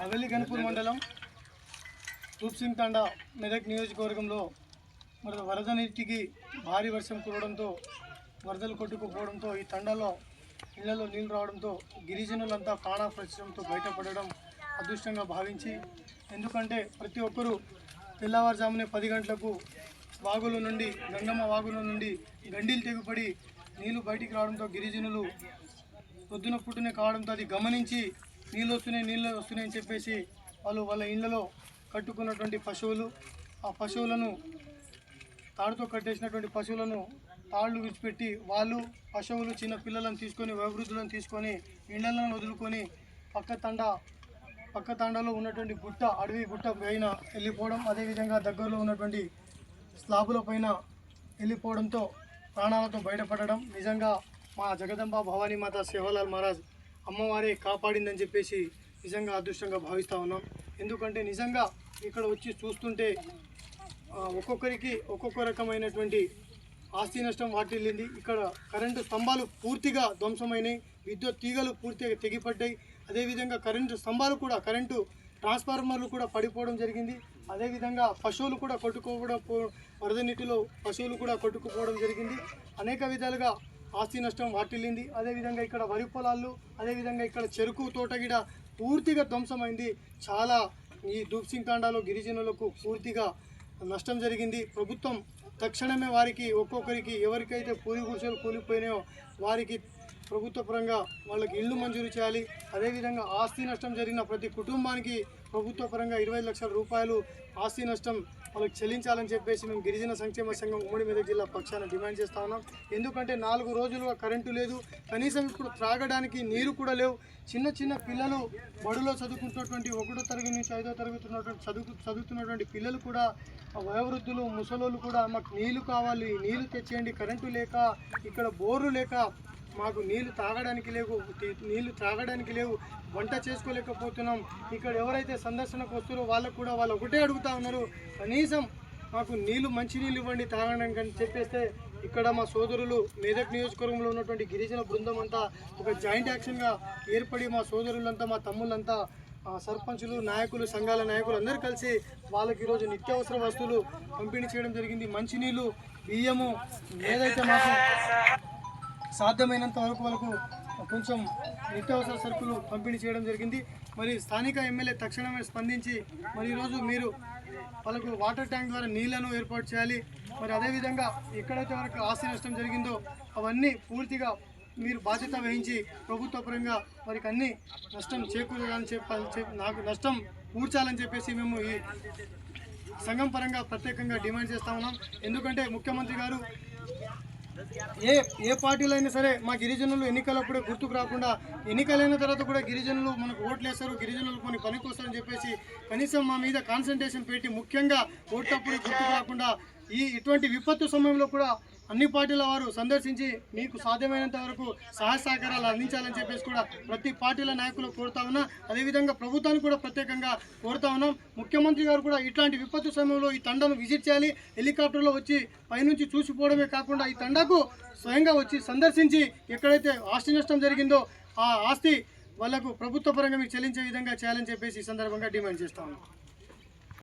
అవెల్లి గణపూర్ మండలం రూప్సింగ్ తండా మెదక్ నియోజకవర్గంలో మరి వరద నీటికి భారీ వర్షం కురవడంతో వరదలు కొట్టుకుపోవడంతో ఈ తండాలో ఇళ్ళలో నీళ్ళు రావడంతో గిరిజనులంతా ప్రాణాప్రశ్నంతో బయటపడడం అదృష్టంగా భావించి ఎందుకంటే ప్రతి ఒక్కరూ తెల్లవారుజామునే పది గంటలకు వాగుల నుండి గంగమ్మ వాగుల నుండి గండీలు తెగిపడి నీళ్ళు బయటికి రావడంతో గిరిజనులు పొద్దున పుట్టునే కావడంతో అది గమనించి నీళ్ళు వస్తున్నాయి నీళ్ళు వస్తున్నాయి అని చెప్పేసి వాళ్ళు వాళ్ళ ఇళ్ళలో కట్టుకున్నటువంటి పశువులు ఆ పశువులను తాడుతో కట్టేసినటువంటి పశువులను తాళ్ళు విడిచిపెట్టి వాళ్ళు పశువులు చిన్న పిల్లలను తీసుకొని వయోవృద్ధులను తీసుకొని ఇళ్ళను వదులుకొని పక్క తండ పక్క తండలో ఉన్నటువంటి గుట్ట అడవి గుట్ట పైన వెళ్ళిపోవడం అదేవిధంగా దగ్గరలో ఉన్నటువంటి స్లాబుల పైన వెళ్ళిపోవడంతో ప్రాణాలతో బయటపడడం. నిజంగా మా జగదంబ భవానీ మాత సేవలాల్ మహారాజ్ అమ్మవారే కాపాడిందని చెప్పేసి నిజంగా అదృష్టంగా భావిస్తూ ఉన్నాం. ఎందుకంటే నిజంగా ఇక్కడ వచ్చి చూస్తుంటే ఒక్కొక్కరికి ఒక్కొక్క రకమైనటువంటి ఆస్తి నష్టం వాటిల్లింది. ఇక్కడ కరెంటు స్తంభాలు పూర్తిగా ధ్వంసమైనాయి విద్యుత్ తీగలు పూర్తిగా తెగిపడ్డాయి. అదేవిధంగా కరెంటు స్తంభాలు కూడా కరెంటు ట్రాన్స్ఫార్మర్లు కూడా పడిపోవడం జరిగింది. అదేవిధంగా పశువులు కూడా కొట్టుకోవడం వరద నీటిలో పశువులు కూడా కొట్టుకుపోవడం జరిగింది. అనేక విధాలుగా ఆస్తి నష్టం వాటిల్లింది. అదేవిధంగా ఇక్కడ వరి పొలాలు అదేవిధంగా ఇక్కడ చెరుకు తోట గిడ పూర్తిగా ధ్వంసమైంది. చాలా ఈ దూప్సింగ్ తాండాలో గిరిజనులకు పూర్తిగా నష్టం జరిగింది. ప్రభుత్వం తక్షణమే వారికి ఒక్కొక్కరికి ఎవరికైతే పూరి గుడిసెలు కూలిపోయినాయో వారికి ప్రభుత్వ పరంగా వాళ్ళకి ఇల్లు మంజూరు చేయాలి. అదేవిధంగా ఆస్తి నష్టం జరిగిన ప్రతి కుటుంబానికి ప్రభుత్వ పరంగా ఇరవై లక్షల రూపాయలు ఆస్తి నష్టం వాళ్ళకి చెల్లించాలని చెప్పేసి మేము గిరిజన సంక్షేమ సంఘం ఉమ్మడి మెదక్ జిల్లా పక్షాన డిమాండ్ చేస్తా ఉన్నాం. ఎందుకంటే నాలుగు రోజులుగా కరెంటు లేదు. కనీసం ఇప్పుడు త్రాగడానికి నీరు కూడా లేవు. చిన్న చిన్న పిల్లలు బడులో చదువుకుంటున్నటువంటి ఒకటో తరగతి నుంచి ఐదో తరగతి ఉన్నటువంటి చదువు చదువుతున్నటువంటి పిల్లలు కూడా వయోవృద్ధులు ముసలోళ్ళు కూడా మాకు నీళ్ళు కావాలి. నీళ్ళు తెచ్చేయండి. కరెంటు లేక ఇక్కడ బోర్లు లేక మాకు నీళ్ళు తాగడానికి లేవు నీళ్ళు త్రాగడానికి లేవు వంట చేసుకోలేకపోతున్నాం. ఇక్కడ ఎవరైతే సందర్శనకు వస్తారో వాళ్ళకు కూడా వాళ్ళు ఒకటే అడుగుతా ఉన్నారు కనీసం మాకు నీళ్ళు మంచి నీళ్ళు ఇవ్వండి తాగడానికి అని చెప్పేస్తే ఇక్కడ మా సోదరులు మేదక్ నియోజకవర్గంలో ఉన్నటువంటి గిరిజన బృందం అంతా ఒక జాయింట్ యాక్షన్గా ఏర్పడి మా సోదరులంతా మా తమ్ముళ్ళంతా సర్పంచులు నాయకులు సంఘాల నాయకులు అందరూ కలిసి వాళ్ళకి ఈరోజు నిత్యావసర వస్తువులు పంపిణీ చేయడం జరిగింది. మంచినీళ్ళు బియ్యము ఏదైతే మాకు సాధ్యమైనంత వరకు వాళ్ళకు కొంచెం నిత్యావసర సరుకులు పంపిణీ చేయడం జరిగింది. మరి స్థానిక ఎమ్మెల్యే తక్షణమే స్పందించి మరి ఈరోజు మీరు వాళ్ళకు వాటర్ ట్యాంక్ ద్వారా నీళ్ళను ఏర్పాటు చేయాలి. మరి అదేవిధంగా ఎక్కడైతే వరకు ఆస్తి నష్టం జరిగిందో అవన్నీ పూర్తిగా మీరు బాధ్యత వహించి ప్రభుత్వ పరంగా వారికి అన్ని నష్టం చేకూరాలని చెప్పాలి నాకు నష్టం కూర్చాలని చెప్పేసి మేము ఈ సంఘం పరంగా ప్రత్యేకంగా డిమాండ్ చేస్తా ఉన్నాం. ఎందుకంటే ముఖ్యమంత్రి గారు ఏ ఏ పార్టీలు అయినా సరే మా గిరిజనులు ఎన్నికలప్పుడే గుర్తుకు రాకుండా ఎన్నికలైన తర్వాత కూడా గిరిజనులు మనకు ఓట్లు వేస్తారు గిరిజనులు కొన్ని పనికి వస్తారని చెప్పేసి కనీసం మా మీద కాన్సన్ట్రేషన్ పెట్టి ముఖ్యంగా ఓట్లప్పుడు గుర్తుకు రాకుండా ఈ ఇటువంటి విపత్తు సమయంలో కూడా అన్ని పార్టీల వారు సందర్శించి మీకు సాధ్యమైనంత వరకు సహాయ సహకారాలు అందించాలని చెప్పేసి కూడా ప్రతి పార్టీల నాయకులు కోరుతా ఉన్నా. అదేవిధంగా ప్రభుత్వాన్ని కూడా ప్రత్యేకంగా కోరుతా ఉన్నాం. ముఖ్యమంత్రి గారు కూడా ఇట్లాంటి విపత్తు సమయంలో ఈ తండను విజిట్ చేయాలి. హెలికాప్టర్లో వచ్చి పైనుంచి చూసిపోవడమే కాకుండా ఈ తండకు స్వయంగా వచ్చి సందర్శించి ఎక్కడైతే ఆస్తి నష్టం జరిగిందో ఆ ఆస్తి వాళ్ళకు ప్రభుత్వ పరంగా మీకు చెల్లించే విధంగా చేయాలని చెప్పేసి ఈ సందర్భంగా డిమాండ్ చేస్తా ఉన్నాం.